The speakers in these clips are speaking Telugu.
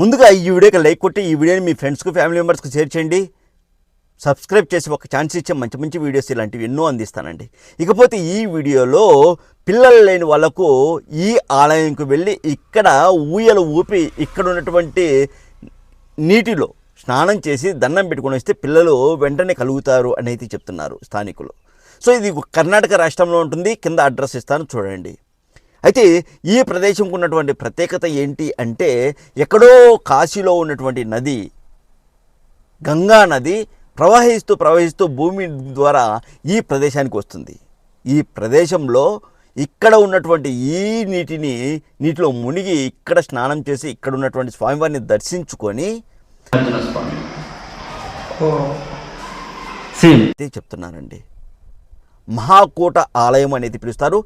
ముందుగా ఈ వీడియోకి లైక్ కొట్టి ఈ వీడియోని మీ ఫ్రెండ్స్కు ఫ్యామిలీ మెంబర్స్కి షేర్ చేయండి. సబ్స్క్రైబ్ చేసి ఒక ఛాన్స్ ఇచ్చే మంచి మంచి వీడియోస్ ఇలాంటివి ఎన్నో అందిస్తానండి. ఇకపోతే ఈ వీడియోలో పిల్లలు లేని వాళ్ళకు ఈ ఆలయంకు వెళ్ళి ఇక్కడ ఊయలు ఊపి ఇక్కడ ఉన్నటువంటి నీటిలో స్నానం చేసి దండం పెట్టుకొని వస్తే పిల్లలు వెంటనే కలుగుతారు అనేది చెప్తున్నారు స్థానికులు. సో ఇది కర్ణాటక రాష్ట్రంలో ఉంటుంది. కింద అడ్రస్ ఇస్తాను చూడండి. అయితే ఈ ప్రదేశంకు ఉన్నటువంటి ప్రత్యేకత ఏంటి అంటే ఎక్కడో కాశీలో ఉన్నటువంటి నది గంగా నది ప్రవహిస్తూ ప్రవహిస్తూ భూమి ద్వారా ఈ ప్రదేశానికి వస్తుంది. ఈ ప్రదేశంలో ఇక్కడ ఉన్నటువంటి ఈ నీటిని నీటిలో మునిగి ఇక్కడ స్నానం చేసి ఇక్కడ ఉన్నటువంటి స్వామివారిని దర్శించుకొని చెప్తున్నానండి. మహాకూట ఆలయం అనేది పిలుస్తారు.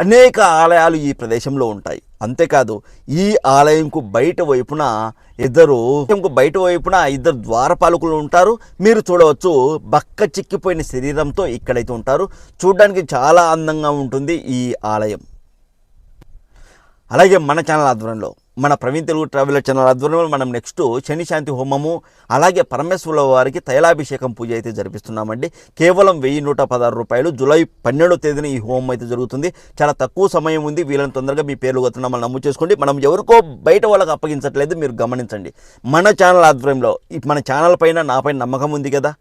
అనేక ఆలయాలు ఈ ప్రదేశంలో ఉంటాయి. అంతేకాదు ఈ ఆలయంకు బయట వైపున ఇద్దరు బయట వైపున ఇద్దరు ద్వారపాలకులు ఉంటారు. మీరు చూడవచ్చు బక్క చిక్కిపోయిన శరీరంతో ఇక్కడైతే ఉంటారు. చూడడానికి చాలా అందంగా ఉంటుంది ఈ ఆలయం. అలాగే మన ఛానల్ ఆధ్వర్యంలో మన ప్రవీణ్ తెలుగు ట్రావెలర్ ఛానల్ ఆధ్వర్యంలో మనం నెక్స్ట్ శని శాంతి హోమము అలాగే పరమేశ్వరుల వారికి తైలాభిషేకం పూజ అయితే జరిపిస్తున్నామండి. కేవలం వెయ్యి నూట పదహారు రూపాయలు. జూలై పన్నెండో తేదీన ఈ హోమం అయితే జరుగుతుంది. చాలా తక్కువ సమయం ఉంది. వీళ్ళని తొందరగా మీ పేర్లు గొత్తున్నామని నమోదు చేసుకోండి. మనం ఎవరికో బయట వాళ్ళకి అప్పగించట్లేదు. మీరు గమనించండి. మన ఛానల్ ఆధ్వర్యంలో మన ఛానల్ పైన నాపైన నమ్మకం ఉంది కదా?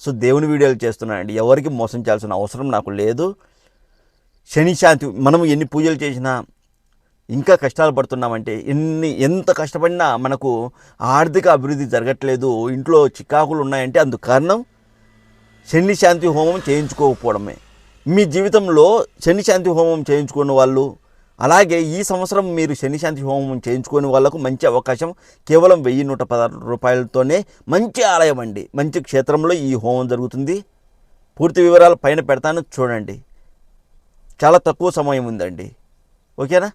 సో దేవుని వీడియోలు చేస్తున్నానండి ఎవరికి మోసం చేయాల్సిన అవసరం నాకు లేదు. శని శాంతి మనం ఎన్ని పూజలు చేసినా ఇంకా కష్టాలు పడుతున్నామంటే ఎన్ని ఎంత కష్టపడినా మనకు ఆర్థిక అభివృద్ధి జరగట్లేదు ఇంట్లో చికాకులు ఉన్నాయంటే అందుకు కారణం శని శాంతి హోమం చేయించుకోకపోవడమే. మీ జీవితంలో శని శాంతి హోమం చేయించుకున్న వాళ్ళు అలాగే ఈ సంవత్సరం మీరు శని శాంతి హోమం చేయించుకునే వాళ్ళకు మంచి అవకాశం కేవలం వెయ్యి నూట పదహారు రూపాయలతోనే మంచి ఆలయం అండి. మంచి క్షేత్రంలో ఈ హోమం జరుగుతుంది. పూర్తి వివరాలు పైన పెడతాను చూడండి. చాలా తక్కువ సమయం ఉందండి. ఓకేనా?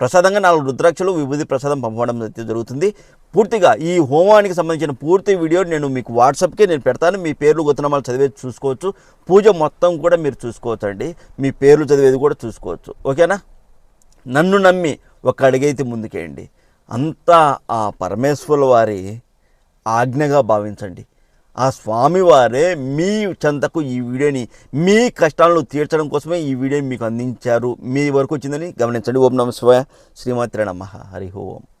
ప్రసాదంగా నాలుగు రుద్రాక్షలు విభూతి ప్రసాదం పంపడం అయితే జరుగుతుంది. పూర్తిగా ఈ హోమానికి సంబంధించిన పూర్తి వీడియో నేను మీకు వాట్సాప్కే నేను పెడతాను. మీ పేర్లు గొత్తనామాలు చదివేది చూసుకోవచ్చు. పూజ మొత్తం కూడా మీరు చూసుకోవచ్చు అండి మీ పేర్లు చదివేది కూడా చూసుకోవచ్చు. ఓకేనా? నన్ను నమ్మి ఒక అడిగైతే ముందుకేయండి. అంతా ఆ పరమేశ్వరుల వారి ఆజ్ఞగా భావించండి. ఆ స్వామివారే మీ చెంతకు ఈ వీడియోని మీ కష్టాలను తీర్చడం కోసమే ఈ వీడియోని మీకు అందించారు. మీ వరకు వచ్చిందని గమనించండి. ఓం నమ శివాయ. శ్రీమాత్రే నమ. హరి ఓం.